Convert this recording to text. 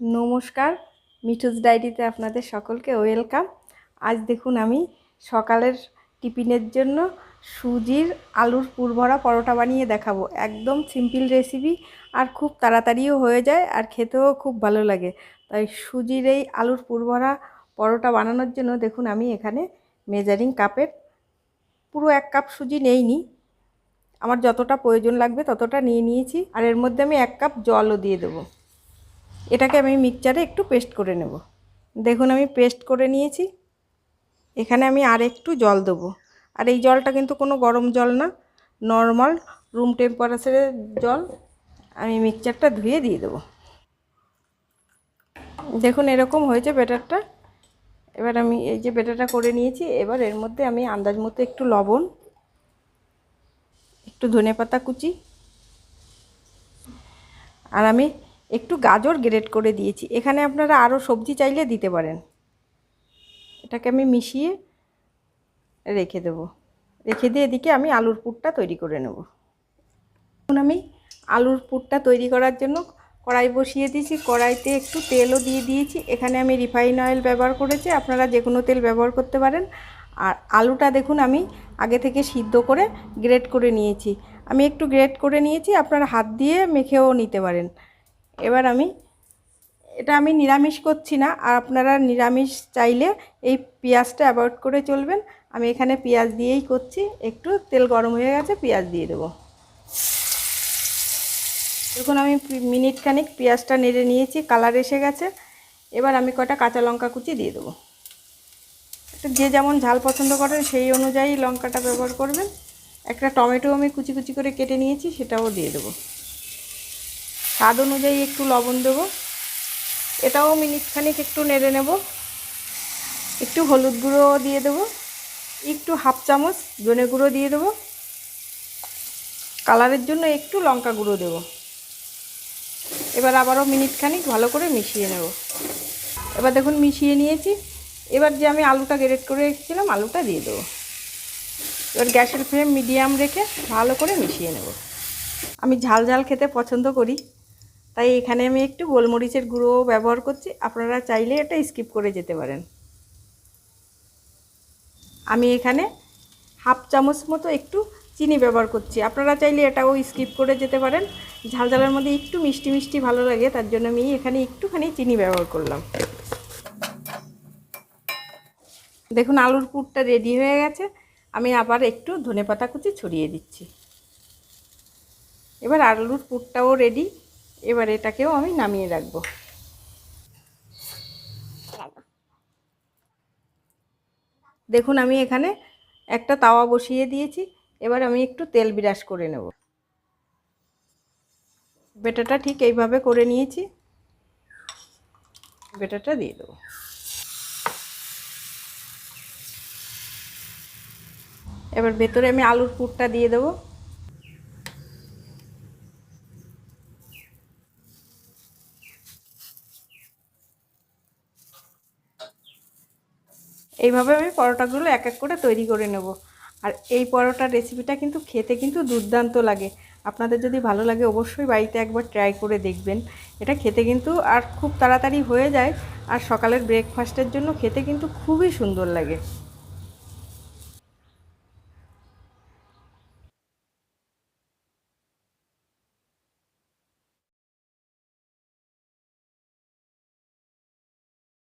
নমস্কার, মিঠুস ডায়েরিতে আপনাদের সকলকে ওয়েলকাম। আজ দেখুন আমি সকালের টিফিনের জন্য সুজির আলুর পুরভরা পরোটা বানিয়ে দেখাবো। একদম সিম্পল রেসিপি আর খুব তাড়াতাড়িও হয়ে যায় আর খেতেও খুব ভালো লাগে। তাই সুজির এই আলুর পুরভরা পরোটা বানানোর জন্য দেখুন আমি এখানে মেজারিং কাপের পুরো এক কাপ সুজি নেইনি। আমার যতটা প্রয়োজন লাগবে ততটা নিয়ে নিয়েছি আর এর মধ্যে আমি এক কাপ জলও দিয়ে দেবো। এটাকে আমি মিক্সচারে একটু পেস্ট করে নেব। দেখুন, আমি পেস্ট করে নিয়েছি। এখানে আমি আর একটু জল দেবো। আর এই জলটা কিন্তু কোনো গরম জল না, নর্মাল রুম টেম্পারেচারের জল। আমি মিক্সচারটা ধুয়ে দিয়ে দেবো। দেখুন, এরকম হয়েছে ব্যাটারটা। এবার আমি এই যে ব্যাটারটা করে নিয়েছি, এবার এর মধ্যে আমি আন্দাজ মতো একটু লবণ, একটু ধনে পাতা কুচি। আর আমি একটু গাজর গ্রেট করে দিয়েছি। এখানে আপনারা আরও সবজি চাইলে দিতে পারেন। এটাকে আমি মিশিয়ে রেখে দেব। রেখে দিয়ে এদিকে আমি আলুর পুরটা তৈরি করে নেব। এখন আমি আলুর পুরটা তৈরি করার জন্য কড়াই বসিয়ে দিয়েছি। কড়াইতে একটু তেলও দিয়ে দিয়েছি। এখানে আমি রিফাইন অয়েল ব্যবহার করেছি। আপনারা যে কোনো তেল ব্যবহার করতে পারেন। আর আলুটা দেখুন আমি আগে থেকে সিদ্ধ করে গ্রেট করে নিয়েছি। আমি একটু গ্রেট করে নিয়েছি। আপনারা হাত দিয়ে মেখেও নিতে পারেন। এবার আমি, এটা আমি নিরামিষ করছি না, আর আপনারা নিরামিষ চাইলে এই পেঁয়াজটা অ্যাভয়েড করে চলবেন। আমি এখানে পেঁয়াজ দিয়েই করছি, একটু তেল গরম হয়ে গেছে, পেঁয়াজ দিয়ে দেবো। দেখুন, আমি মিনিট খানিক পেঁয়াজটা নেড়ে নিয়েছি, কালার এসে গেছে। এবার আমি কটা কাঁচা লঙ্কা কুচি দিয়ে দেবো। যে যেমন ঝাল পছন্দ করেন, সেই অনুযায়ী লঙ্কাটা ব্যবহার করবেন। একটা টমেটো আমি কুচি কুচি করে কেটে নিয়েছি, সেটাও দিয়ে দেবো। স্বাদ অনুযায়ী একটু লবণ দেবো। এটাও মিনিট খানিক একটু নেড়ে নেব। একটু হলুদ গুঁড়ো দিয়ে দেবো। একটু হাফ চামচ ধনে গুঁড়ো দিয়ে দেবো। কালারের জন্য একটু লঙ্কা গুঁড়ো দেবো। এবার আবারও মিনিট খানিক ভালো করে মিশিয়ে নেব। এবার দেখুন মিশিয়ে নিয়েছি। এবার যে আমি আলুটা গ্রেট করে রেখেছিলাম, আলুটা দিয়ে দেবো। এবার গ্যাসের ফ্লেম মিডিয়াম রেখে ভালো করে মিশিয়ে নেব। আমি ঝাল ঝাল খেতে পছন্দ করি। তাই এখানে আমি একটু গোলমরিচের গুঁড়ো ব্যবহার করছি। আপনারা চাইলে এটা স্কিপ করে যেতে পারেন। আমি এখানে হাফ চামচ মতো একটু চিনি ব্যবহার করছি। আপনারা চাইলে এটাও স্কিপ করে যেতে পারেন। ঝাল ঝালের মধ্যে একটু মিষ্টি মিষ্টি ভালো লাগে, তার জন্য আমি এখানে একটুখানি চিনি ব্যবহার করলাম। দেখুন, আলুর পুরটা রেডি হয়ে গেছে। আমি আবার একটু ধনে পাতা কুচি ছড়িয়ে দিচ্ছি। এবার আলুর পুরটাও রেডি এবার এটাকেও আমি নামিয়ে রাখব। দেখুন, আমি এখানে একটা তাওয়া বসিয়ে দিয়েছি। এবার আমি একটু তেল বিরাস করে নেব। বেটাটা ঠিক এইভাবে করে নিয়েছি। বেটাটা দিয়ে দেবো। এবার ভেতরে আমি আলুর পুরটা দিয়ে দেবো। এইভাবে আমি পরোটাগুলো এক এক করে তৈরি করে নেব। আর এই পরোটার রেসিপিটা কিন্তু খেতে কিন্তু দুর্দান্ত লাগে। আপনাদের যদি ভালো লাগে অবশ্যই বাড়িতে একবার ট্রাই করে দেখবেন। এটা খেতে কিন্তু আর খুব তাড়াতাড়ি হয়ে যায়। আর সকালের ব্রেকফাস্টের জন্য খেতে কিন্তু খুবই সুন্দর লাগে।